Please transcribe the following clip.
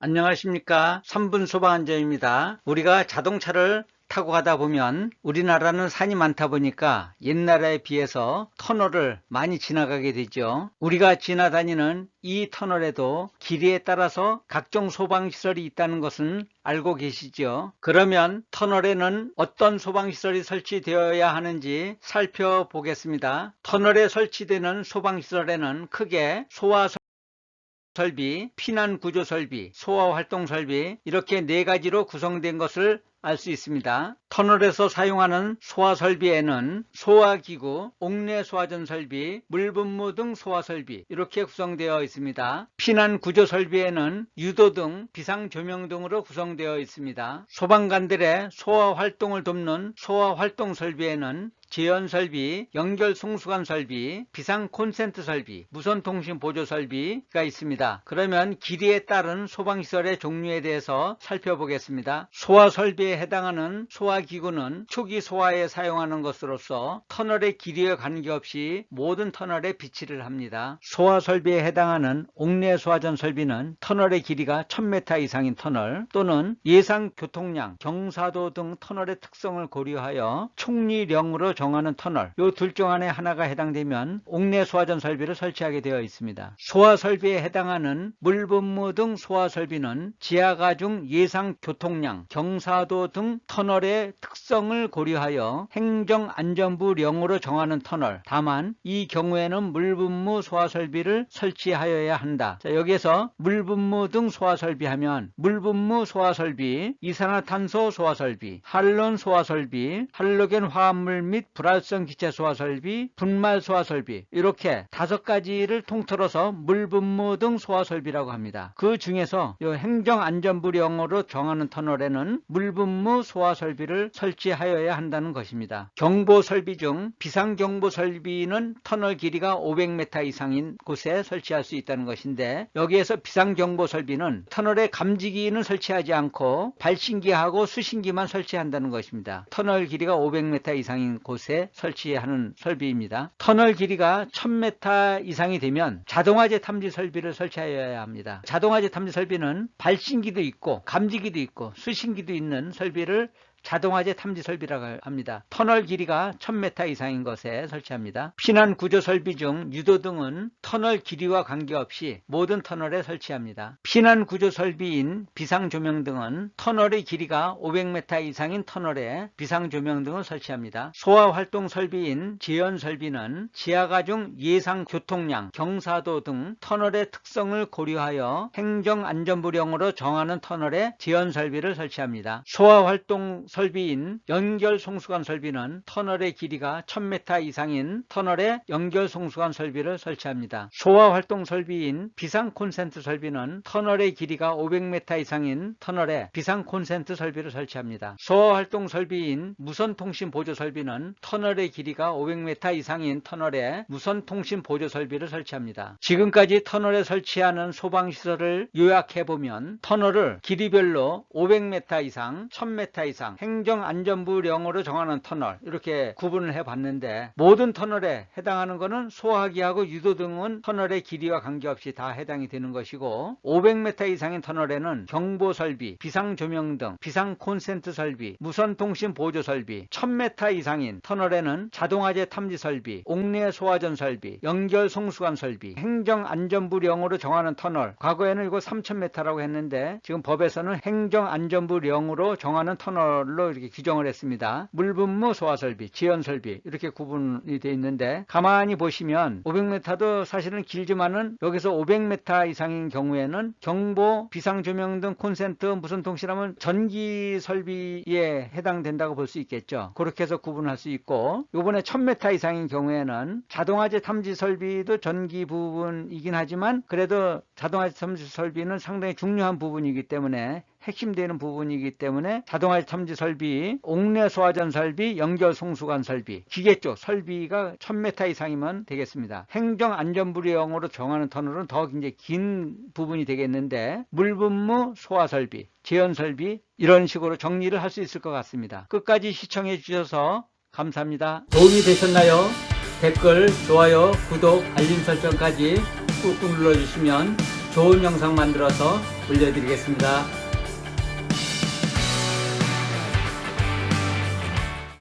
안녕하십니까. 3분 소방안전입니다. 우리가 자동차를 타고 가다 보면 우리나라는 산이 많다 보니까 옛날에 비해서 터널을 많이 지나가게 되죠. 우리가 지나다니는 이 터널에도 길이에 따라서 각종 소방시설이 있다는 것은 알고 계시죠? 그러면 터널에는 어떤 소방시설이 설치되어야 하는지 살펴보겠습니다. 터널에 설치되는 소방시설에는 크게 소화 설비, 피난 구조 설비, 소화 활동 설비 이렇게 네 가지로 구성된 것을 알수 있습니다. 터널에서 사용하는 소화 설비에는 소화기구, 옥내 소화전 설비, 물분무 등 소화 설비 이렇게 구성되어 있습니다. 피난 구조 설비에는 유도 등 비상 조명 등으로 구성되어 있습니다. 소방관들의 소화 활동을 돕는 소화 활동 설비에는 제연 설비, 연결 송수관 설비, 비상 콘센트 설비, 무선 통신 보조 설비가 있습니다. 그러면 길이에 따른 소방시설의 종류에 대해서 살펴보겠습니다. 소화 설비에 해당하는 소화 기구는 초기 소화에 사용하는 것으로서 터널의 길이와 관계없이 모든 터널에 비치를 합니다. 소화 설비에 해당하는 옥내 소화전 설비는 터널의 길이가 1000m 이상인 터널 또는 예상 교통량, 경사도 등 터널의 특성을 고려하여 총리령으로 정하는 터널 요 둘 중 안에 하나가 해당되면 옥내 소화전 설비를 설치하게 되어 있습니다. 소화 설비에 해당하는 물분무 등 소화 설비는 지하가 중 예상 교통량, 경사도 등 터널의 특성을 고려하여 행정안전부령으로 정하는 터널. 다만 이 경우에는 물분무 소화 설비를 설치하여야 한다. 자, 여기에서 물분무 등 소화 설비 하면 물분무 소화 설비, 이산화탄소 소화 설비, 할론 소화 설비, 할로겐 화합물 및 불활성 기체 소화 설비, 분말 소화 설비 이렇게 다섯 가지를 통틀어서 물분무 등 소화 설비라고 합니다. 그 중에서 이 행정안전부령으로 정하는 터널에는 물분무 소화 설비를 설치하여야 한다는 것입니다. 경보 설비 중 비상경보 설비는 터널 길이가 500m 이상인 곳에 설치할 수 있다는 것인데 여기에서 비상경보 설비는 터널에 감지기는 설치하지 않고 발신기하고 수신기만 설치한다는 것입니다. 터널 길이가 500m 이상인 곳에 설치하는 설비입니다. 터널 길이가 1000m 이상이 되면 자동화재 탐지 설비를 설치하여야 합니다. 자동화재 탐지 설비는 발신기도 있고 감지기도 있고 수신기도 있는 설비를 자동화재 탐지 설비라고 합니다. 터널 길이가 1000m 이상인 것에 설치합니다. 피난 구조 설비 중 유도 등은 터널 길이와 관계없이 모든 터널에 설치합니다. 피난 구조 설비인 비상 조명 등은 터널의 길이가 500m 이상인 터널에 비상 조명 등을 설치합니다. 소화 활동 설비인 제연 설비는 지하가 중 예상 교통량, 경사도 등 터널의 특성을 고려하여 행정 안전부령으로 정하는 터널에 제연 설비를 설치합니다. 소화 활동 설비인 연결 송수관 설비는 터널의 길이가 1000m 이상인 터널에 연결 송수관 설비를 설치합니다. 소화 활동 설비인 비상 콘센트 설비는 터널의 길이가 500m 이상인 터널에 비상 콘센트 설비를 설치합니다. 소화 활동 설비인 무선 통신 보조 설비는 터널의 길이가 500m 이상인 터널에 무선 통신 보조 설비를 설치합니다. 지금까지 터널에 설치하는 소방 시설을 요약해 보면 터널을 길이별로 500m 이상, 1000m 이상 행정안전부령으로 정하는 터널 이렇게 구분을 해 봤는데 모든 터널에 해당하는 것은 소화기하고 유도 등은 터널의 길이와 관계없이 다 해당이 되는 것이고 500m 이상인 터널에는 경보 설비, 비상 조명 등 비상 콘센트 설비, 무선 통신 보조 설비, 1000m 이상인 터널에는 자동화재 탐지 설비, 옥내 소화전 설비, 연결 송수관 설비, 행정안전부령으로 정하는 터널. 과거에는 이거 3000m라고 했는데 지금 법에서는 행정안전부령으로 정하는 터널 로 이렇게 규정을 했습니다. 물분무 소화설비, 지연설비 이렇게 구분이 되어 있는데 가만히 보시면 500m도 사실은 길지만은 여기서 500m 이상인 경우에는 경보, 비상조명 등 콘센트, 무선 통신하면 전기 설비에 해당된다고 볼 수 있겠죠. 그렇게 해서 구분할 수 있고 요번에 1000m 이상인 경우에는 자동화재 탐지 설비도 전기 부분이긴 하지만 그래도 자동화재 탐지 설비는 상당히 중요한 부분이기 때문에 핵심되는 부분이기 때문에 자동화 탐지 설비, 옥내 소화전 설비, 연결 송수관 설비, 기계 쪽 설비가 1000m 이상이면 되겠습니다. 행정 안전부령으로 정하는 터널은 더 굉장히 긴 부분이 되겠는데 물분무 소화 설비, 제연 설비 이런 식으로 정리를 할 수 있을 것 같습니다. 끝까지 시청해 주셔서 감사합니다. 도움이 되셨나요? 댓글, 좋아요, 구독, 알림 설정까지 꾹꾹 눌러주시면 좋은 영상 만들어서 올려드리겠습니다.